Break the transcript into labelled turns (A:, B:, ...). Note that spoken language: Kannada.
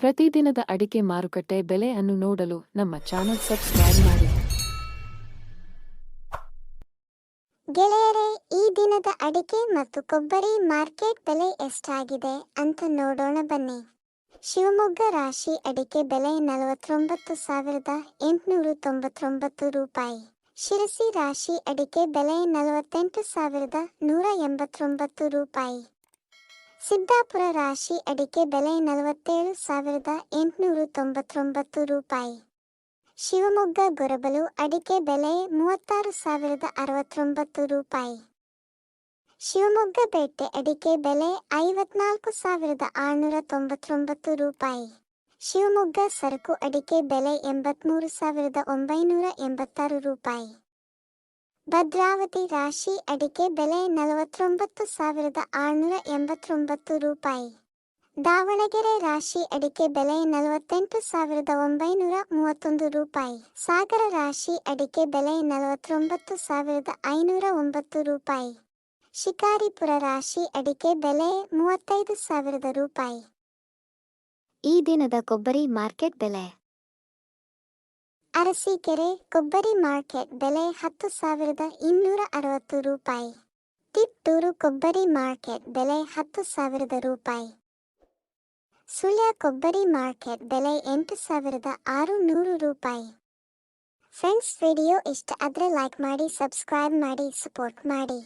A: ಪ್ರತಿದಿನದ ಅಡಿಕೆ ಮಾರುಕಟ್ಟೆ ಬೆಲೆ ಅನ್ನು ನೋಡಲು ನಮ್ಮ ಚಾನೆಲ್ ಸಬ್ಸ್ಕ್ರೈಬ್ ಮಾಡಿ.
B: ಗೆಳೆಯರೇ, ಈ ದಿನದ ಅಡಿಕೆ ಮತ್ತು ಕೊಬ್ಬರಿ ಮಾರ್ಕೆಟ್ ಬೆಲೆ ಎಷ್ಟಾಗಿದೆ ಅಂತ ನೋಡೋಣ ಬನ್ನಿ. ಶಿವಮೊಗ್ಗ ರಾಶಿ ಅಡಿಕೆ ಬೆಲೆ ನಲವತ್ತೊಂಬತ್ತು ಸಾವಿರದ ಎಂಟುನೂರ ತೊಂಬತ್ತೊಂಬತ್ತು ರೂಪಾಯಿ. ಶಿರಸಿ ರಾಶಿ ಅಡಿಕೆ ಬೆಲೆ ನಲವತ್ತೆಂಟು ಸಾವಿರದ ನೂರ ಎಂಬತ್ತೊಂಬತ್ತು ರೂಪಾಯಿ. ಸಿದ್ದಾಪುರ ರಾಶಿ ಅಡಿಕೆ ಬೆಲೆ ನಲವತ್ತೇಳು ಸಾವಿರದ ಎಂಟುನೂರ ತೊಂಬತ್ತೊಂಬತ್ತು ರೂಪಾಯಿ. ಶಿವಮೊಗ್ಗ ಗೊರಬಲು ಅಡಿಕೆ ಬೆಲೆ ಮೂವತ್ತಾರು ಸಾವಿರದ ಅರವತ್ತೊಂಬತ್ತು ರೂಪಾಯಿ. ಶಿವಮೊಗ್ಗ ಬೇಟೆ ಅಡಿಕೆ ಬೆಲೆ ಐವತ್ನಾಲ್ಕು ಸಾವಿರದ ಆರುನೂರ ತೊಂಬತ್ತೊಂಬತ್ತು ರೂಪಾಯಿ. ಶಿವಮೊಗ್ಗ ಸರಕು ಅಡಿಕೆ ಬೆಲೆ ಎಂಬತ್ಮೂರು ಸಾವಿರದ ಒಂಬೈನೂರ ಎಂಬತ್ತಾರು ರೂಪಾಯಿ. ಭದ್ರಾವತಿ ರಾಶಿ ಅಡಿಕೆ ಬೆಲೆ ನಲವತ್ತೊಂಬತ್ತು ಸಾವಿರದ ಆರುನೂರ ಎಂಬತ್ತೊಂಬತ್ತು ರೂಪಾಯಿ. ದಾವಣಗೆರೆ ರಾಶಿ ಅಡಿಕೆ ಬೆಲೆ ನಲವತ್ತೆಂಟು ಸಾವಿರದ ಒಂಬೈನೂರ ಮೂವತ್ತೊಂದು ರೂಪಾಯಿ. ಸಾಗರ ರಾಶಿ ಅಡಿಕೆ ಬೆಲೆ ನಲವತ್ತೊಂಬತ್ತು ಸಾವಿರದ ಐನೂರ ಒಂಬತ್ತು ರೂಪಾಯಿ. ಶಿಕಾರಿಪುರ ರಾಶಿ ಅಡಿಕೆ ಬೆಲೆ ಮೂವತ್ತೈದು ಸಾವಿರದ ರೂಪಾಯಿ. ಈ ದಿನದ ಕೊಬ್ಬರಿ ಮಾರ್ಕೆಟ್ ಬೆಲೆ. ಅರಸೀಕೆರೆ ಕೊಬ್ಬರಿ ಮಾರ್ಕೆಟ್ ಬೆಲೆ ಹತ್ತು ಸಾವಿರದ ಇನ್ನೂರ ಅರವತ್ತು ರೂಪಾಯಿ. ತಿತ್ತೂರು ಕೊಬ್ಬರಿ ಮಾರ್ಕೆಟ್ ಬೆಲೆ ಹತ್ತು ಸಾವಿರದ ರೂಪಾಯಿ. ಸುಳ್ಯ ಕೊಬ್ಬರಿ ಮಾರ್ಕೆಟ್ ಬೆಲೆ ಎಂಟು ಸಾವಿರದ ಆರು ನೂರು ರೂಪಾಯಿ. ಫ್ರೆಂಡ್ಸ್, ವಿಡಿಯೋ ಇಷ್ಟ ಆದರೆ ಲೈಕ್ ಮಾಡಿ ಸಬ್ಸ್ಕ್ರೈಬ್ ಮಾಡಿ ಸಪೋರ್ಟ್ ಮಾಡಿ.